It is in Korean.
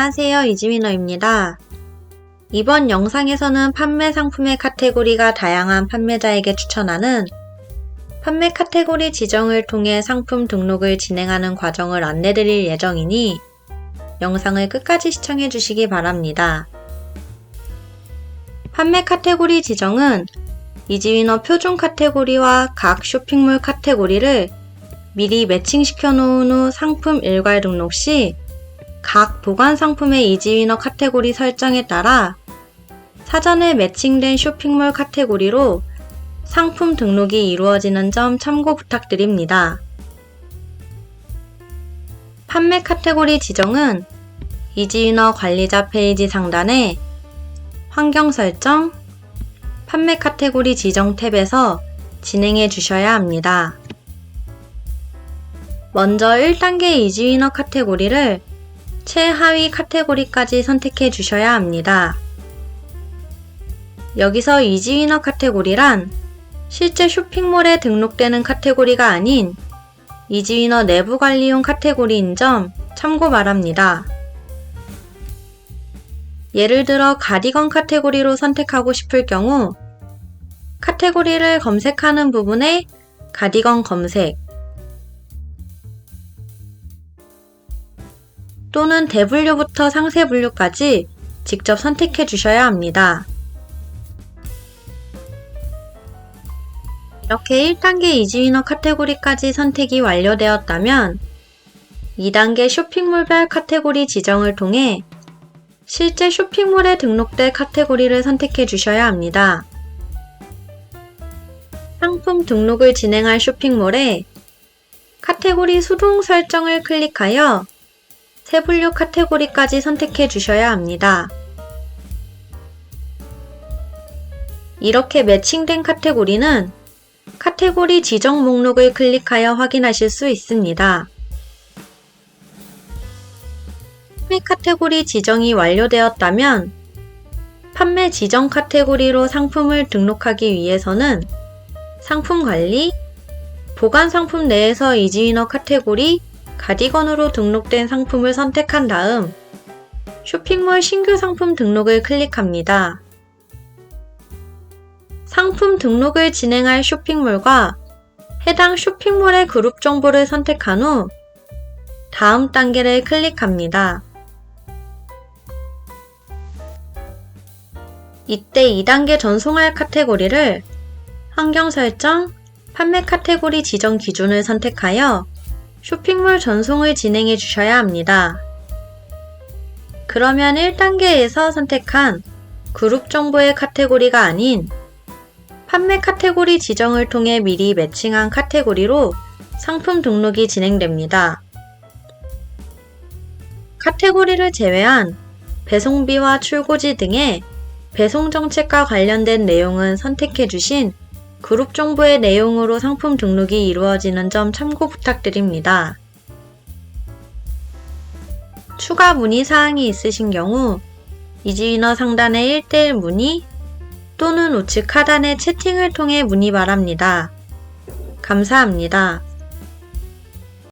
안녕하세요. 이지민어입니다. 이번 영상에서는 판매 상품의 카테고리가 다양한 판매자에게 추천하는 판매 카테고리 지정을 통해 상품 등록을 진행하는 과정을 안내드릴 예정이니 영상을 끝까지 시청해 주시기 바랍니다. 판매 카테고리 지정은 이지위너 표준 카테고리와 각 쇼핑몰 카테고리를 미리 매칭시켜 놓은 후 상품 일괄 등록 시 각 보관 상품의 이지위너 카테고리 설정에 따라 사전에 매칭된 쇼핑몰 카테고리로 상품 등록이 이루어지는 점 참고 부탁드립니다. 판매 카테고리 지정은 이지위너 관리자 페이지 상단에 환경 설정, 판매 카테고리 지정 탭에서 진행해 주셔야 합니다. 먼저 1단계 이지위너 카테고리를 최하위 카테고리까지 선택해 주셔야 합니다. 여기서 이지위너 카테고리란 실제 쇼핑몰에 등록되는 카테고리가 아닌 이지위너 내부 관리용 카테고리인 점 참고 바랍니다. 예를 들어 가디건 카테고리로 선택하고 싶을 경우 카테고리를 검색하는 부분에 가디건 검색 또는 대분류부터 상세 분류까지 직접 선택해 주셔야 합니다. 이렇게 1단계 이지위너 카테고리까지 선택이 완료되었다면 2단계 쇼핑몰별 카테고리 지정을 통해 실제 쇼핑몰에 등록될 카테고리를 선택해 주셔야 합니다. 상품 등록을 진행할 쇼핑몰에 카테고리 수동 설정을 클릭하여 세 분류 카테고리까지 선택해 주셔야 합니다. 이렇게 매칭된 카테고리는 카테고리 지정 목록을 클릭하여 확인하실 수 있습니다. 판매 카테고리 지정이 완료되었다면 판매 지정 카테고리로 상품을 등록하기 위해서는 상품 관리, 보관 상품 내에서 이지위너 카테고리, 가디건으로 등록된 상품을 선택한 다음 쇼핑몰 신규 상품 등록을 클릭합니다. 상품 등록을 진행할 쇼핑몰과 해당 쇼핑몰의 그룹 정보를 선택한 후 다음 단계를 클릭합니다. 이때 2단계 전송할 카테고리를 환경 설정, 판매 카테고리 지정 기준을 선택하여 쇼핑몰 전송을 진행해 주셔야 합니다. 그러면 1단계에서 선택한 그룹 정보의 카테고리가 아닌 판매 카테고리 지정을 통해 미리 매칭한 카테고리로 상품 등록이 진행됩니다. 카테고리를 제외한 배송비와 출고지 등의 배송 정책과 관련된 내용은 선택해 주신 그룹 정보의 내용으로 상품 등록이 이루어지는 점 참고 부탁드립니다. 추가 문의 사항이 있으신 경우 이지위너 상단의 1대1 문의 또는 우측 하단의 채팅을 통해 문의 바랍니다. 감사합니다.